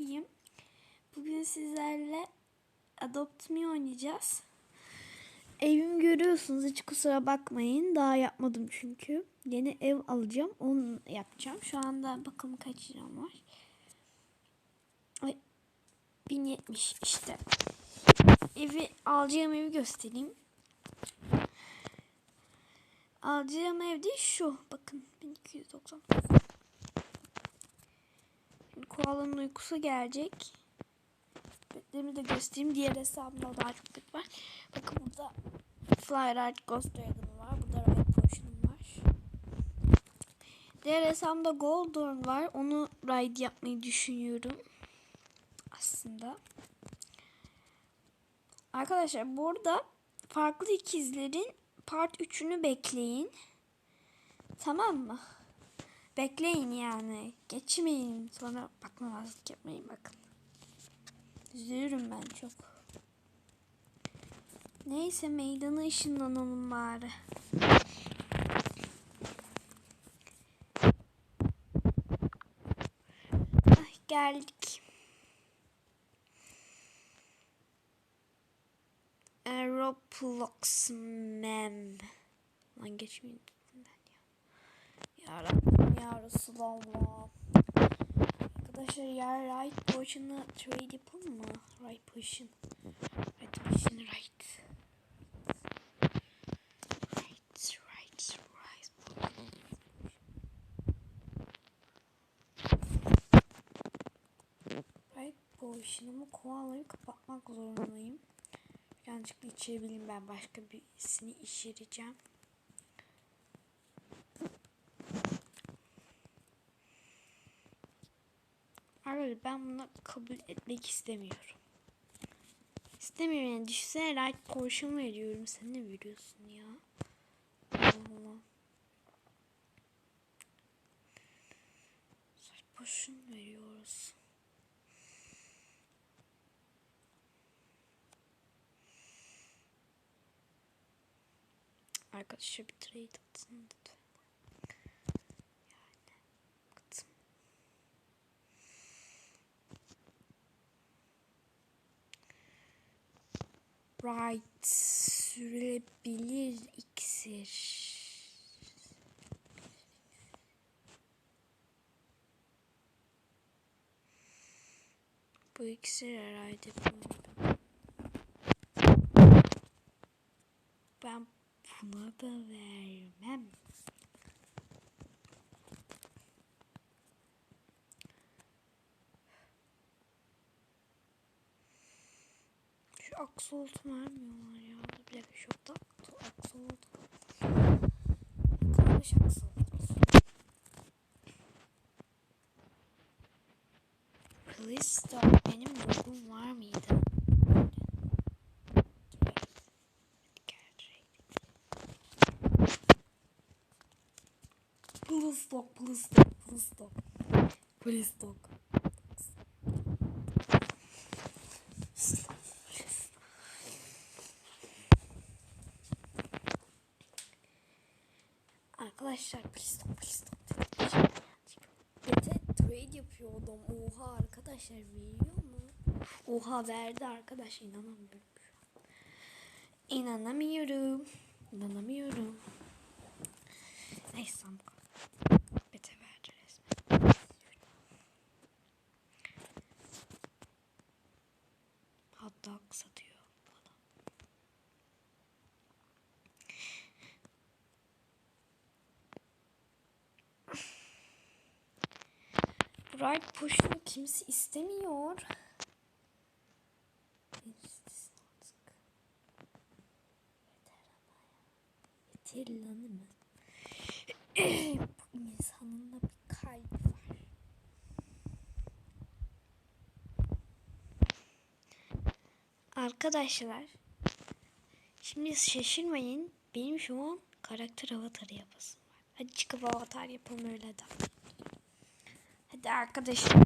İyiyim. Bugün sizlerle Adopt Me oynayacağız. Evimi görüyorsunuz hiç kusura bakmayın. Daha yapmadım çünkü. Yeni ev alacağım. Onu yapacağım. Şu anda bakalım kaç liram var. Ay, 1070 işte. Evi alacağım evi göstereyim. Alacağım ev de şu. Bakın 1290. Koalanın uykusu gelecek. Betlerimi de göstereyim. Diğer hesabımda daha çok bet var. Bakın burada Flyride Ghost Dragon'ım var. Burada Ride Potion'um var. Diğer hesabımda Goldorn var. Onu ride yapmayı düşünüyorum. Aslında. Arkadaşlar burada farklı ikizlerin part 3'ünü bekleyin. Tamam mı? Bekleyin yani. Geçmeyin. Sonra bakmamazlık yapmayın bakın. Üzülürüm ben çok. Neyse meydana ışınlanalım bari. Ay geldik. Aeroplox mem. Lan geçmeyin ben ya. Ya Rabbim ya Resulallah. Arkadaşlar ya right potion'ı trade yapalım mı? Right potion. Right potion right. Right right right. Right potion'ımı koalayı kapatmak zorundayım. Birazcık da içebileyim ben başka birisini içireceğim. Arkadaşlar ben bunu kabul etmek istemiyorum. İstemiyorum yani. Düşünsene right portion veriyorum. Sen ne veriyorsun ya? Allah. Right portion veriyoruz. Arkadaşlar bir trade atın lütfen. Right. Sürülebilir iksir. Bu iksir herhalde. Ben buna da vermem. Aksolot vermiyorlar ya. Bir dakika şokta aksolot. Kardeş aksolot. Please stop. Benim logum var mıydı? Please stop, please stop, please stop. Please stop. Arkadaşlar please stop, please stop. Bete trade yapıyordum. Oha arkadaşlar veriyor mu? Oha verdi arkadaş inanamıyorum. İnanamıyorum. İnanamıyorum. Neyse bu kadar. Bete verdi resmen. Hot dog satıyor adam. Bright Push'unu kimse istemiyor. Yeter lan? Bu insanın da bir kalbi var. Arkadaşlar şimdi şaşırmayın. Benim şu an karakter avatarı yapasım var. Hadi çıkıp avatar yapalım öyle de. Hadi arkadaşlar.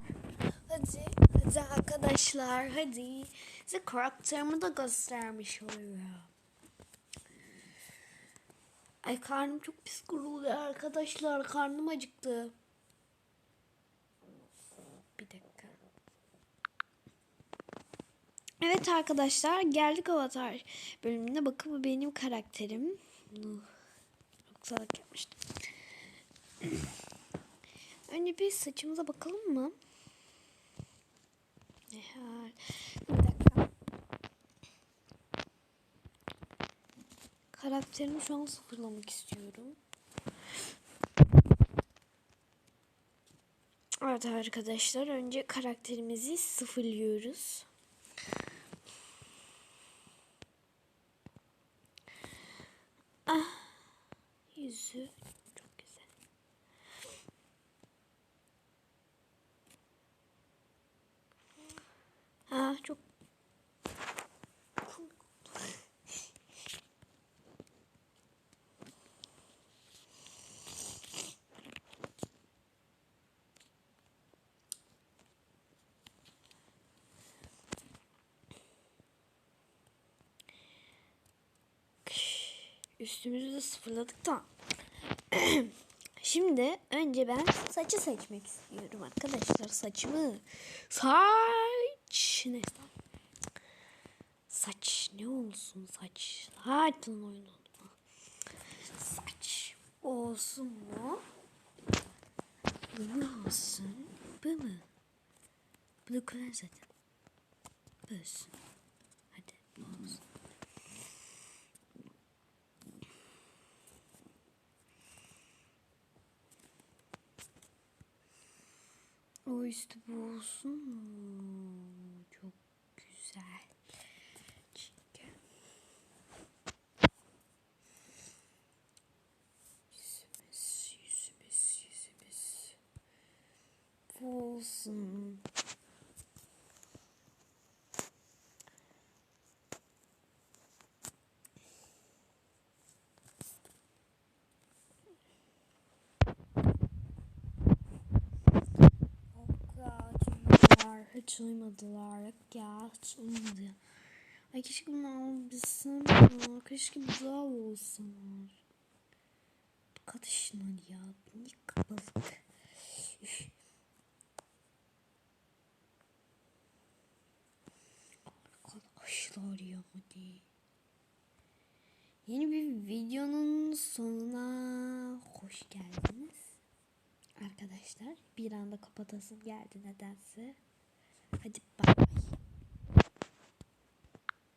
Hadi, hadi arkadaşlar, hadi. Size karakterimi de göstermiş oluyor. Ay karnım çok pis guruluyor arkadaşlar. Karnım acıktı. Bir dakika. Evet arkadaşlar geldik Avatar bölümüne. Bakın bu benim karakterim. Çok salak yapmıştım. Önce bir saçımıza bakalım mı? Nihal. Bir dakika. Karakterimi şu an sıfırlamak istiyorum. Evet arkadaşlar önce karakterimizi sıfırlıyoruz. Ah yüzü çok güzel. Ha çok Üstümüzü de sıfırladık da. Şimdi önce ben saçı seçmek istiyorum arkadaşlar. Saçımı. Saç. Neyse. Saç ne olsun saç. Lan oyun oldu. Saç olsun mu? Bu mu olsun? Bu mu? Bu da kolay zaten. Bu olsun. Hadi bu olsun. O bu olsun mu? Çok güzel. Çünkü yüzümüz, yüzümüz, yüzümüz bu olsun. Yok ya uyumadılar. Hiç uyumadılar. Ya hiç uyumadı. Ay keşke bunu alabilsem ya. Keşke daha olsunlar. Arkadaşlar ya. Ne kabalık. Arkadaşlar ya hadi. Yeni bir videonun sonuna hoş geldiniz. Arkadaşlar bir anda kapatasım geldi nedense. Hadi bay.